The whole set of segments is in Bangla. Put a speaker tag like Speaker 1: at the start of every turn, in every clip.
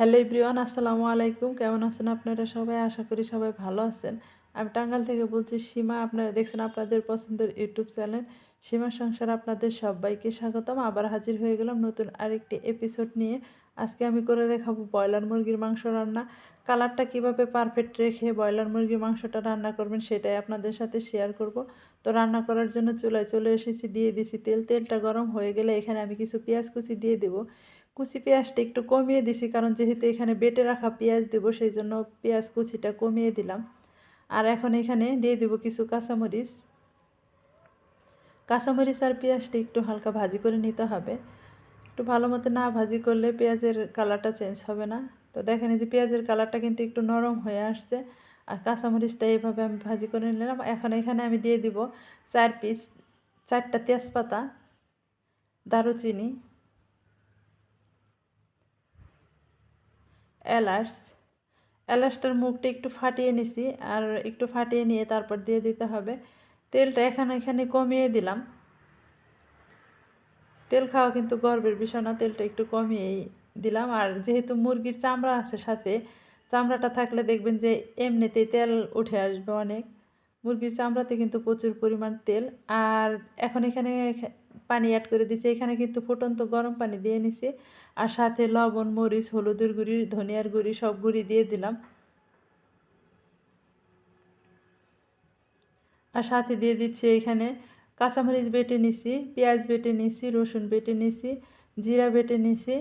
Speaker 1: হ্যালো এভরিওয়ান, আসসালামু আলাইকুম। কেমন আছেন আপনারা সবাই? আশা করি সবাই ভালো আছেন। আমি টাঙ্গাল থেকে বলছি, সীমা আপনারা, দেখছেন আপনাদের পছন্দের ইউটিউব চ্যানেল, সীমা সংসার আপনাদের সবাইকে স্বাগতম। আবার হাজির হয়ে গেলাম নতুন আরেকটি এপিসোড নিয়ে। আজকে আমি করে দেখাবো ব্রয়লার মুরগির মাংস রান্না। কালারটা কীভাবে পারফেক্ট রেখে ব্রয়লার মুরগির মাংসটা রান্না করবেন সেটাই আপনাদের সাথে শেয়ার করব। তো রান্না করার জন্য চুলায় চলে এসেছি, দিয়ে দিছি তেল। তেলটা গরম হয়ে গেলে এখানে আমি কিছু পেঁয়াজ কুচি দিয়ে দেবো। কুচি পেঁয়াজটা একটু কমিয়ে দিছি, কারণ যেহেতু এখানে বেটে রাখা পেঁয়াজ দেবো, সেই জন্য পেঁয়াজ কুচিটা কমিয়ে দিলাম। আর এখন এখানে দিয়ে দেবো কিছু কাঁচামরিচ। কাঁচামরিচ আর পেঁয়াজটা একটু হালকা ভাজি করে নিতে হবে। একটু ভালো মতো না ভাজি করলে পেঁয়াজের কালারটা চেঞ্জ হবে না। তো দেখেন যে পেঁয়াজের কালারটা কিন্তু একটু নরম হয়ে আসছে। আর কাঁচামরিচটা এইভাবে আমি ভাজি করে নিলাম। এখন এখানে আমি দিয়ে দিব চার পিস, চারটা তেজপাতা, দারুচিনি এলাচ, এলাচটার মুখটা একটু ফাটিয়ে নিছি আর একটু ফাটিয়ে নিয়ে তারপর দিয়ে দিতে হবে। তেলটা এখানে এখানে কমিয়ে দিলাম। তেল খাওয়া কিন্তু গর্বের বিষয় না, তেলটা একটু কমিয়েই দিলাম। আর যেহেতু মুরগির চামড়া আছে সাথে, চামড়াটা থাকলে দেখবেন যে এমনিতেই তেল উঠে আসবে অনেক। মুরগির চামড়াতে কিন্তু প্রচুর পরিমাণ তেল। আর এখন এখানে পানি অ্যাড করে দিছি। এখানে কিন্তু ফুটন্ত গরম পানি দিয়ে নিছি। আর সাথে লবণ, মরিচ, হলুদের গুঁড়ি, ধনিয়ার গুঁড়ি সব গুঁড়ি দিয়ে দিলাম। আর সাথে দিয়ে দিচ্ছি এখানে কাঁচামরিচ বেটে নিছি, পেঁয়াজ বেটে নিছি, রসুন বেটে নিছি, জিরা বেটে নিছি,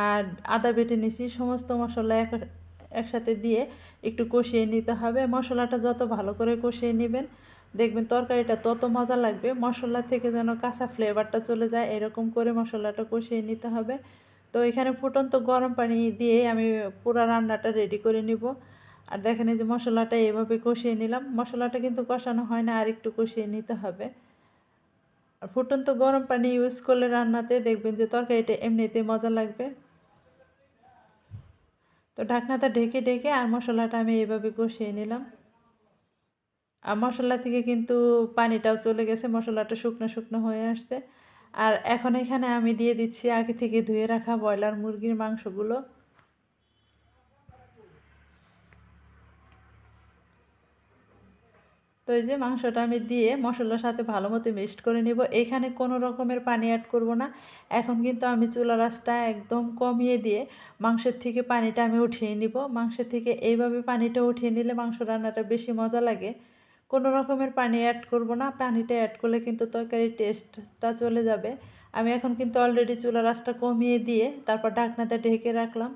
Speaker 1: আর আদা বেটে নিছি। সমস্ত মশলা এক, একসাথে দিয়ে একটু কষিয়ে নিতে হবে। মশলাটা যত ভালো করে কষিয়ে নেবেন দেখবেন তরকারিটা তত মজা লাগবে, মশলা থেকে যেন কাঁচা ফ্লেভারটা চলে যায়, এরকম করে মশলাটা কষিয়ে নিতে হবে। তো এখানে ফুটন্ত গরম পানি দিয়ে আমি পুরো রান্নাটা রেডি করে নিব। আর দেখেন যে মশলাটা এভাবে কষিয়ে নিলাম, মশলাটা কিন্তু কষানো হয় না, আর একটু কষিয়ে নিতে হবে। আর ফুটন্ত গরম পানি ইউজ করলে রান্নাতে দেখবেন যে তরকারিটা এমনিতে মজা লাগবে। তো ঢাকনাটা ঢেকে ঢেকে আর মশলাটা আমি এভাবে কষিয়ে নিলাম। মশলা থেকে কিন্তু পানিটাও চলে গেছে, মশলাটা শুকনো শুকনো হয়ে আসছে। আর এখন এখানে আমি দিয়ে দিচ্ছি আগে থেকে ধুয়ে রাখা ব্রয়লার মুরগির মাংসগুলো। তো এই যে মাংসটা আমি দিয়ে মশলার সাথে ভালো মতো মিক্সড করে নিব। এখানে কোনো রকমের পানি অ্যাড করব না। এখন কিন্তু আমি চুলা রাসটা একদম কমিয়ে দিয়ে মাংসের থেকে পানিটা আমি উঠিয়ে নিব। মাংসের থেকে এইভাবে পানিটা উঠিয়ে নিলে মাংস রান্নাটা বেশি মজা লাগে। কোনো রকমের পানি অ্যাড করব না, পানিটা অ্যাড করলে কিন্তু তরকারির টেস্টটা চলে যাবে। আমি এখন কিন্তু অলরেডি চুলা রাসটা কমিয়ে দিয়ে তারপর ঢাকনাতে ঢেকে রাখলাম।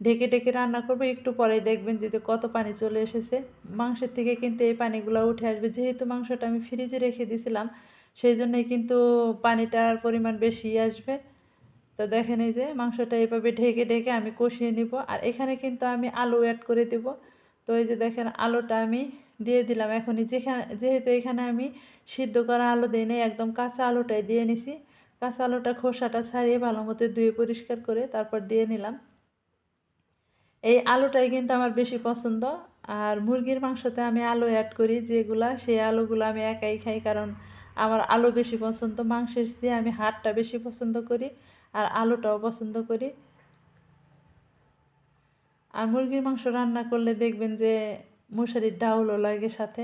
Speaker 1: ঢেকে ঢেকে রান্না করব, একটু পরে দেখবেন যে কত পানি চলে এসেছে। মাংসের থেকে কিন্তু এই পানিগুলো উঠে আসবে। যেহেতু মাংসটা আমি ফ্রিজে রেখে দিয়েছিলাম সেই জন্যই কিন্তু পানিটার পরিমাণ বেশি আসবে। তো দেখেন এই যে, মাংসটা এভাবে ঢেকে ঢেকে আমি কষিয়ে নিব। আর এখানে কিন্তু আমি আলু অ্যাড করে দেব। তো এই যে দেখেন, আলুটা আমি দিয়ে দিলাম। এখনই যেখানে যেহেতু এখানে আমি সিদ্ধ করা আলু দিই নেই, একদম কাঁচা আলুটাই দিয়ে নিছি। কাঁচা আলুটা খোসাটা ছাড়িয়ে ভালো মতো ধুয়ে পরিষ্কার করে তারপর দিয়ে নিলাম। এই আলুটাই কিন্তু আমার বেশি পছন্দ। আর মুরগির মাংসতে আমি আলু অ্যাড করি, যেগুলা, সেই আলুগুলো আমি একাই খাই, কারণ আমার আলু বেশি পছন্দ। মাংসের চেয়ে আমি হাড়টা বেশি পছন্দ করি আর আলুটাও পছন্দ করি। আর মুরগির মাংস রান্না করলে দেখবেন যে মশারির ডাউলও লাগে সাথে।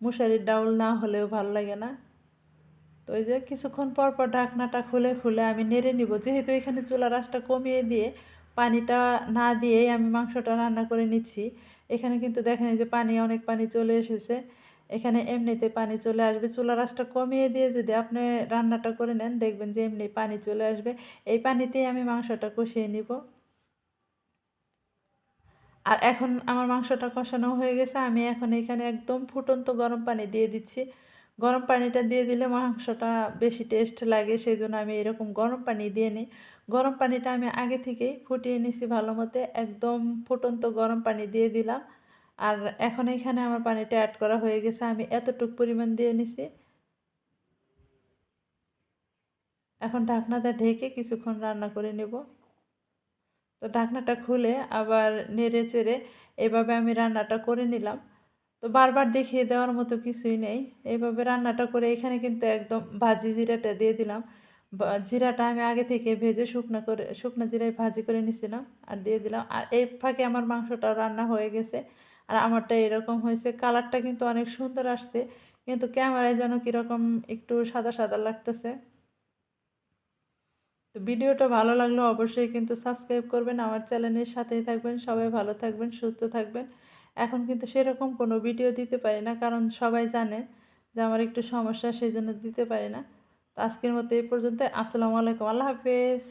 Speaker 1: মশারির ডাউল না হলেও ভালো লাগে না। তো ওই যে কিছুক্ষণ পর পর ঢাকনাটা খুলে খুলে আমি নেড়ে নিব। যেহেতু এখানে চুলা রাসটা কমিয়ে দিয়ে পানিটা না দিয়েই আমি মাংসটা রান্না করে নিচ্ছি, এখানে কিন্তু দেখেন যে পানি, অনেক পানি চলে এসেছে। এখানে এমনিতে পানি চলে আসবে। চুলা রাসটা কমিয়ে দিয়ে যদি আপনি রান্নাটা করে নেন, দেখবেন যে এমনি পানি চলে আসবে। এই পানিতেই আমি মাংসটা কষিয়ে নিব। আর এখন আমার মাংসটা কষানো হয়ে গেছে, আমি এখন এখানে একদম ফুটন্ত গরম পানি দিয়ে দিচ্ছি। গরম পানিটা দিয়ে দিলে মাংসটা বেশি টেস্ট লাগে সেই জন্য আমি এরকম গরম পানি দিয়ে নিই। গরম পানিটা আমি আগে থেকেই ফুটিয়ে নিছি ভালো মতে একদম ফুটন্ত গরম পানি দিয়ে দিলাম। আর এখন এখানে আমার পানিটা অ্যাড করা হয়ে গেছে, আমি এতটুক পরিমাণ দিয়ে নিছি। এখন ঢাকনাটা ঢেকে কিছুক্ষণ রান্না করে নেব। তো ঢাকনাটা খুলে আবার নেড়ে চেড়ে এভাবে আমি রান্নাটা করে নিলাম। তো বারবার দেখিয়ে দেওয়ার মতো কিছুই নেই। এইভাবে রান্নাটা করে এখানে কিন্তু একদম ভাজি জিরাটা দিয়ে দিলাম। জিরাটা আমি আগে থেকে ভেজে শুকনো করে, শুকনো জিরায় ভাজি করে নিছিলাম আর দিয়ে দিলাম। আর এই ফাঁকে আমার মাংসটাও রান্না হয়ে গেছে। আর আমারটা এরকম হয়েছে, কালারটা কিন্তু অনেক সুন্দর আসছে, কিন্তু ক্যামেরায় যেন কীরকম একটু সাদা সাদা লাগতেছে। তো ভিডিওটা ভালো লাগলে অবশ্যই কিন্তু সাবস্ক্রাইব করবেন, আমার চ্যানেলের সাথেই থাকবেন, সবাই ভালো থাকবেন, সুস্থ থাকবেন। এখন কিন্তু সেরকম কোনো ভিডিও দিতে পারি না, কারণ সবাই জানে যে আমার একটু সমস্যা সেই জন্য দিতে পারি না। তো আজকের মতো এই পর্যন্ত আসসালামু আলাইকুম, আল্লাহ হাফেজ।